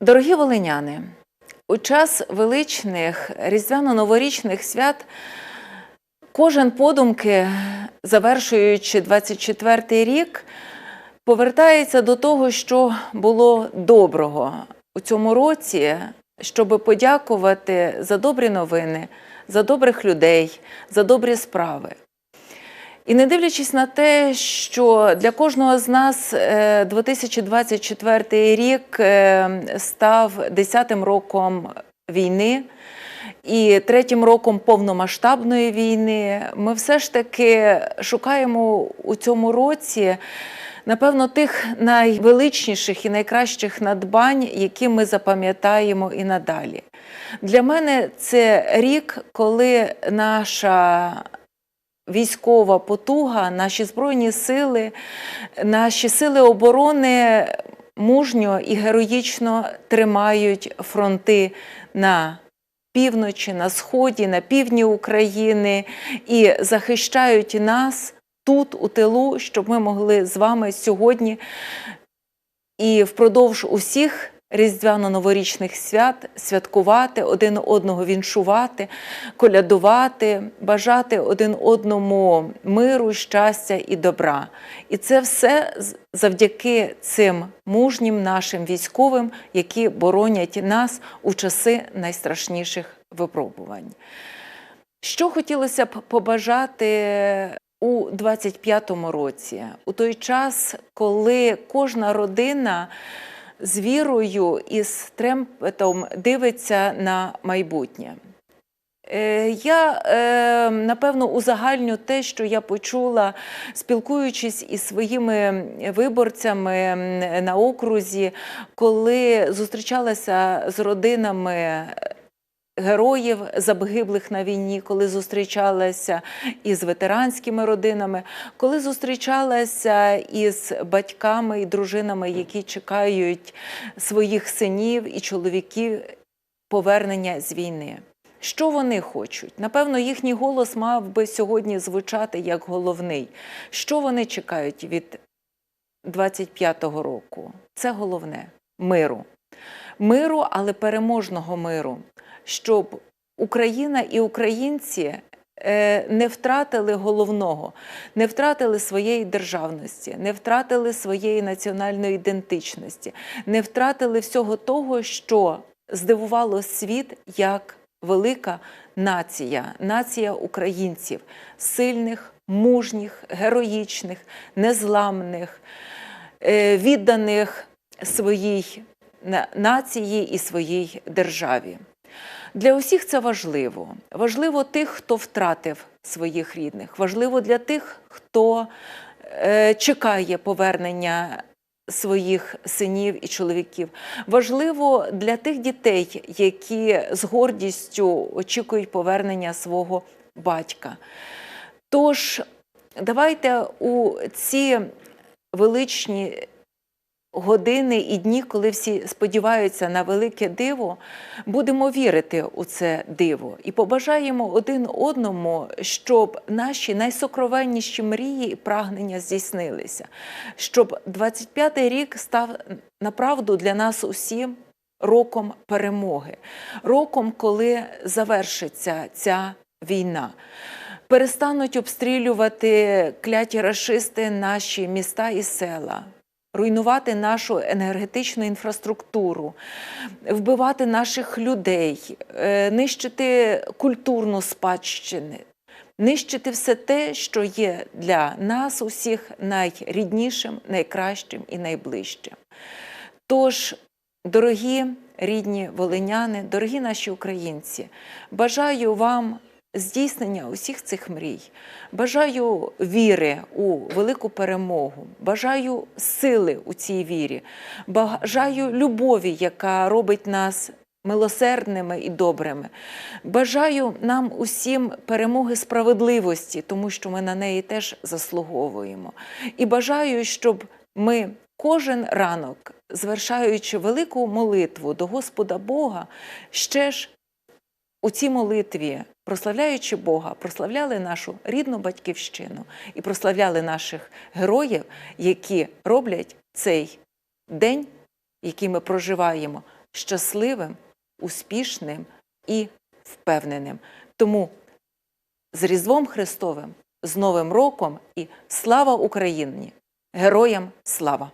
Дорогі волиняни, у час величних різдвяно-новорічних свят кожен подумки, завершуючи 24-й рік, повертається до того, що було доброго у цьому році, щоб подякувати за добрі новини, за добрих людей, за добрі справи. І не дивлячись на те, що для кожного з нас е, 2024 рік е, став 10-м роком війни і третім роком повномасштабної війни, ми все ж таки шукаємо у цьому році. Напевно, тих найвеличніших і найкращих надбань, які ми запам'ятаємо і надалі. Для мене це рік, коли наша військова потуга, наші збройні сили, наші сили оборони мужньо і героїчно тримають фронти на півночі, на сході, на півдні України і захищають нас тут, у тилу, щоб ми могли з вами сьогодні і впродовж усіх різдвяно-новорічних свят святкувати, один одного віншувати, колядувати, бажати один одному миру, щастя і добра. І це все завдяки цим мужнім нашим військовим, які боронять нас у часи найстрашніших випробувань. Що хотілося б побажати у 25-му році, у той час, коли кожна родина з вірою і з тремпетом дивиться на майбутнє. Е, Я е, напевно узагальню те, що я почула, спілкуючись із своїми виборцями на окрузі, коли зустрічалася з родинами героїв загиблих на війні, коли зустрічалася із ветеранськими родинами, коли зустрічалася із батьками і дружинами, які чекають своїх синів і чоловіків повернення з війни. Що вони хочуть? Напевно, їхній голос мав би сьогодні звучати як головний. Що вони чекають від 25-го року? Це головне миру. Миру, але переможного миру, щоб Україна і українці е, не втратили головного, не втратили своєї державності, не втратили своєї національної ідентичності, не втратили всього того, що здивувало світ як велика нація, нація українців, сильних, мужніх, героїчних, незламних, е, відданих своїй нації і своїй державі. Для усіх це важливо. Важливо тих, хто втратив своїх рідних, важливо для тих, хто е, чекає повернення своїх синів і чоловіків. Важливо для тих дітей, які з гордістю очікують повернення свого батька. Тож, давайте у ці величні години і дні, коли всі сподіваються на велике диво, будемо вірити у це диво і побажаємо один одному, щоб наші найсокровенніші мрії і прагнення здійснилися, щоб 25-й рік став направду для нас усім роком перемоги, роком, коли завершиться ця війна. Перестануть обстрілювати кляті рашисти наші міста і села, руйнувати нашу енергетичну інфраструктуру, вбивати наших людей, е, нищити культурну спадщину, нищити все те, що є для нас усіх найріднішим, найкращим і найближчим. Тож, дорогі рідні волиняни, дорогі наші українці, бажаю вам здійснення усіх цих мрій. Бажаю віри у велику перемогу, бажаю сили у цій вірі, бажаю любові, яка робить нас милосердними і добрими. Бажаю нам усім перемоги справедливості, тому що ми на неї теж заслуговуємо. І бажаю, щоб ми кожен ранок, звершаючи велику молитву до Господа Бога, ще ж у цій молитві, прославляючи Бога, прославляли нашу рідну батьківщину і прославляли наших героїв, які роблять цей день, який ми проживаємо, щасливим, успішним і впевненим. Тому з Різдвом Христовим, з Новим Роком і слава Україні! Героям слава!